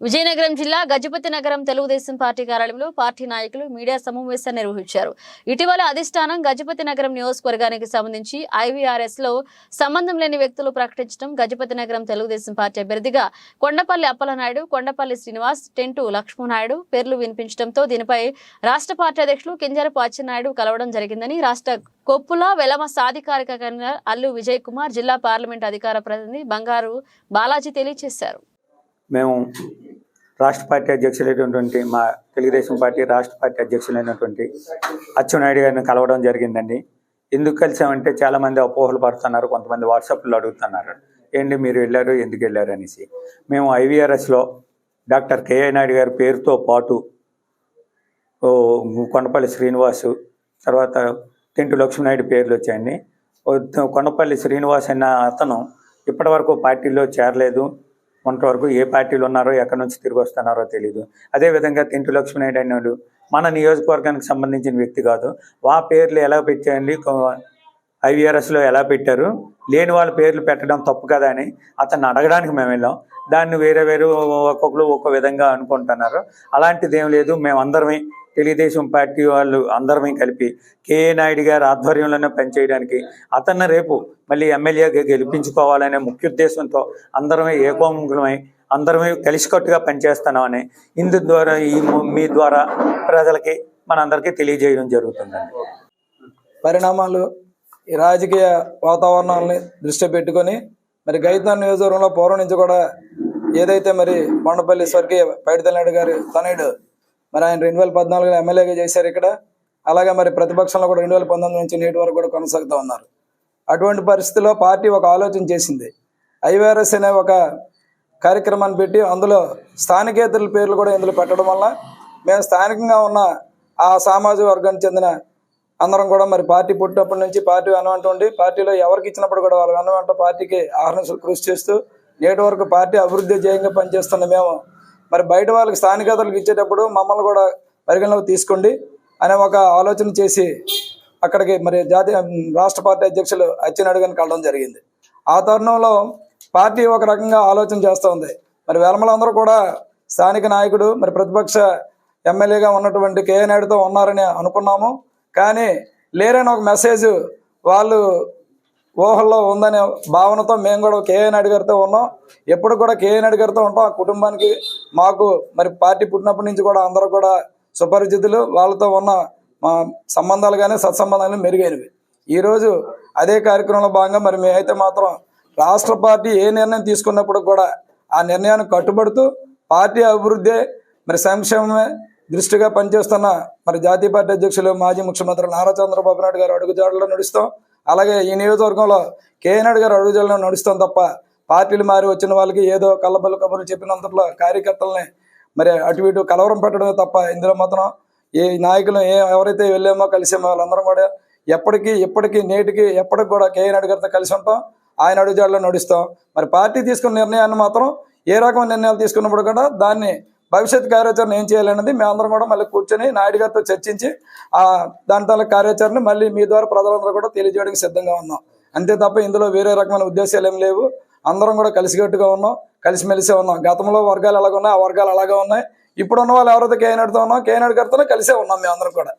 విజయనగరం జిల్లా గజపతి నగరం తెలుగుదేశం పార్టీ కార్యాలయంలో పార్టీ నాయకులు మీడియా సమావేశాన్ని నిర్వహించారు. ఇటీవల అధిష్టానం గజపతి నగరం నియోజకవర్గానికి సంబంధించి ఐవీఆర్ఎస్లో సంబంధం లేని వ్యక్తులు ప్రకటించడం గజపతి నగరం తెలుగుదేశం పార్టీ అభ్యర్థిగా కొండపల్లి అప్పలనాయుడు కొండపల్లి శ్రీనివాస్ టెంటు లక్ష్మణనాయుడు పేర్లు వినిపించడంతో దీనిపై రాష్ట్ర పార్టీ అధ్యక్షులు కింజరపు అచ్చెన్నాయుడు కలవడం జరిగిందని రాష్ట్ర కొప్పుల వెలమ సాధికారిక కన్వీనర్ అల్లు విజయ్ కుమార్ జిల్లా పార్లమెంట్ అధికార ప్రతినిధి బంగారు బాలాజీ తెలియజేశారు. మేము రాష్ట్ర పార్టీ అధ్యక్షులైనటువంటి మా తెలుగుదేశం పార్టీ రాష్ట్ర పార్టీ అధ్యక్షులైనటువంటి అచ్చెన్నాయుడు గారిని కలవడం జరిగిందండి. ఎందుకు కలిసామంటే చాలామంది అపోహలు పడుతున్నారు కొంతమంది వాట్సాప్లో అడుగుతున్నారు. ఏంటి మీరు వెళ్ళారు ఎందుకు వెళ్ళారు అనేసి. మేము ఐవీఆర్ఎస్లో డాక్టర్ కేఏ నాయుడు గారి పేరుతో పాటు కొండపల్లి శ్రీనివాసు తర్వాత తింటు లక్ష్మీనాయుడు పేర్లు వచ్చాయండి. కొండపల్లి శ్రీనివాస్ అన్న అతను ఇప్పటివరకు పార్టీలో చేరలేదు. మొన్నటి వరకు ఏ పార్టీలు ఉన్నారో ఎక్కడి నుంచి తిరిగి వస్తున్నారో తెలియదు అదేవిధంగా తింటు లక్ష్మీనాయుడు అనేవాడు మన నియోజకవర్గానికి సంబంధించిన వ్యక్తి కాదు. వా పేర్లు ఎలా పెట్టాయండి ఐవీఆర్ఎస్లో ఎలా పెట్టారు? లేని వాళ్ళ పేర్లు పెట్టడం తప్పు కదా అని అతన్ని అడగడానికి మేము వెళ్ళాం. దాన్ని వేరే వేరే ఒక్కొక్కరు ఒక్కో విధంగా అనుకుంటున్నారు. అలాంటిది ఏం లేదు. మేమందరమే తెలుగుదేశం పార్టీ వాళ్ళు అందరమే కలిపి కేఏ నాయుడు గారి ఆధ్వర్యంలోనే పనిచేయడానికి అతన్ని రేపు మళ్ళీ ఎమ్మెల్యేగా గెలిపించుకోవాలనే ముఖ్య ఉద్దేశంతో అందరమే ఏకోముఖమై అందరమే కలిసికట్టుగా పనిచేస్తున్నామని ఇందు ద్వారా ఈ మీ ద్వారా ప్రజలకి మనందరికీ తెలియజేయడం జరుగుతుందండి. పరిణామాలు ఈ రాజకీయ వాతావరణాలని దృష్టి పెట్టుకొని మరి గైతాన్ నియోజకవర్గంలో పూర్వం నుంచి కూడా ఏదైతే మరి కొండపల్లి స్వర్గీయ పైడితల్నాయుడు గారి తనయుడు మరి ఆయన రెండు వేల పద్నాలుగులో ఎమ్మెల్యేగా చేశారు ఇక్కడ. అలాగే మరి ప్రతిపక్షంలో కూడా రెండు వేల పంతొమ్మిది నుంచి నేటి వరకు కూడా కొనసాగుతూ ఉన్నారు. అటువంటి పరిస్థితిలో పార్టీ ఒక ఆలోచన చేసింది. ఐవైఆర్ఎస్ అనే ఒక కార్యక్రమాన్ని పెట్టి అందులో స్థానికేతరుల పేర్లు కూడా ఇందులో పెట్టడం వల్ల మేము స్థానికంగా ఉన్న ఆ సామాజిక వర్గానికి చెందిన అందరం కూడా మరి పార్టీ పుట్టినప్పటి నుంచి పార్టీ వెనవంట ఉండి పార్టీలో ఎవరికి ఇచ్చినప్పుడు కూడా వాళ్ళ వెనవంట పార్టీకి ఆహరణ కృషి చేస్తూ నేటి వరకు పార్టీ అభివృద్ధి ధ్యేయంగా పనిచేస్తున్న మేము మరి బయట వాళ్ళకి స్థానికతలకు ఇచ్చేటప్పుడు మమ్మల్ని కూడా పరిగణలోకి తీసుకోండి అనే ఒక ఆలోచన చేసి అక్కడికి మరి జాతీయ రాష్ట్ర పార్టీ అధ్యక్షులు అచ్చెన్నాయుడు గారిని కలడం జరిగింది. ఆ తరుణంలో పార్టీ ఒక రకంగా ఆలోచన చేస్తూ ఉంది. మరి వెలమలందరూ కూడా స్థానిక నాయకుడు మరి ప్రతిపక్ష ఎమ్మెల్యేగా ఉన్నటువంటి కేఏ నాయుడుతో ఉన్నారని అనుకున్నాము. కానీ లేరని ఒక మెసేజ్ వాళ్ళు ఊహల్లో ఉందనే భావనతో మేము కూడా కేఎన్ నాయుడు ఉన్నాం. ఎప్పుడు కూడా కేఎన్ నాయుడు ఉంటాం. ఆ కుటుంబానికి మాకు మరి పార్టీ పుట్టినప్పటి నుంచి కూడా అందరూ కూడా సుపరిచితులు. వాళ్ళతో ఉన్న మా సంబంధాలు కానీ సత్సంబంధాలు మెరుగైనవి. ఈరోజు అదే కార్యక్రమంలో భాగంగా మరి మేమైతే మాత్రం రాష్ట్ర పార్టీ ఏ నిర్ణయం తీసుకున్నప్పుడు కూడా ఆ నిర్ణయాన్ని కట్టుబడుతూ పార్టీ అభివృద్ధి మరి సంక్షేమమే దృష్టిగా పనిచేస్తున్న మరి జాతీయ పార్టీ అధ్యక్షులు మాజీ ముఖ్యమంత్రి నారా చంద్రబాబు నాయుడు గారు అడుగుజాడలో నడుస్తాం. అలాగే ఈ నియోజకవర్గంలో కేఏ నాయుడు గారు అడుగుజాడలో నడుస్తాం తప్ప పార్టీలు మారి వచ్చిన వాళ్ళకి ఏదో కళ్ళబల్లు కబుర్లు చెప్పినంతలో కార్యకర్తల్ని మరి అటు ఇటు కలవరం పెట్టడమే తప్ప ఇందులో మాత్రం ఏ నాయకులు ఏ ఎవరైతే వెళ్ళామో కలిసామో వాళ్ళందరం కూడా ఎప్పటికీ ఇప్పటికీ నేటికి ఎప్పటికి కూడా కేఏ గారితో కలిసి ఉంటాం. ఆయన అడుగుజాడలో నడుస్తాం. మరి పార్టీ తీసుకున్న నిర్ణయాన్ని మాత్రం ఏ రకమైన నిర్ణయాలు తీసుకున్నప్పుడు కూడా దాన్ని భవిష్యత్ కార్యాచరణ ఏం చేయాలన్నది మేమందరం కూడా మళ్ళీ కూర్చొని నాయుడు గారితో చర్చించి ఆ దాని తాలూకు కార్యాచరణ మళ్ళీ మీ ద్వారా ప్రజలందరూ కూడా తెలియజేయడానికి సిద్ధంగా ఉన్నాం. అంతే తప్ప ఇందులో వేరే రకమైన ఉద్దేశాలు ఏం లేవు. అందరం కూడా కలిసికట్టుగా ఉన్నాం కలిసిమెలిసే ఉన్నాం. గతంలో వర్గాలు ఎలాగ ఉన్నాయి ఆ వర్గాలు అలాగే ఉన్నాయి. ఇప్పుడు ఉన్న వాళ్ళు ఎవరైతే కేనాడుతో ఉన్నాం కేనాడు గారితోనే కలిసే ఉన్నాం మేము అందరం కూడా.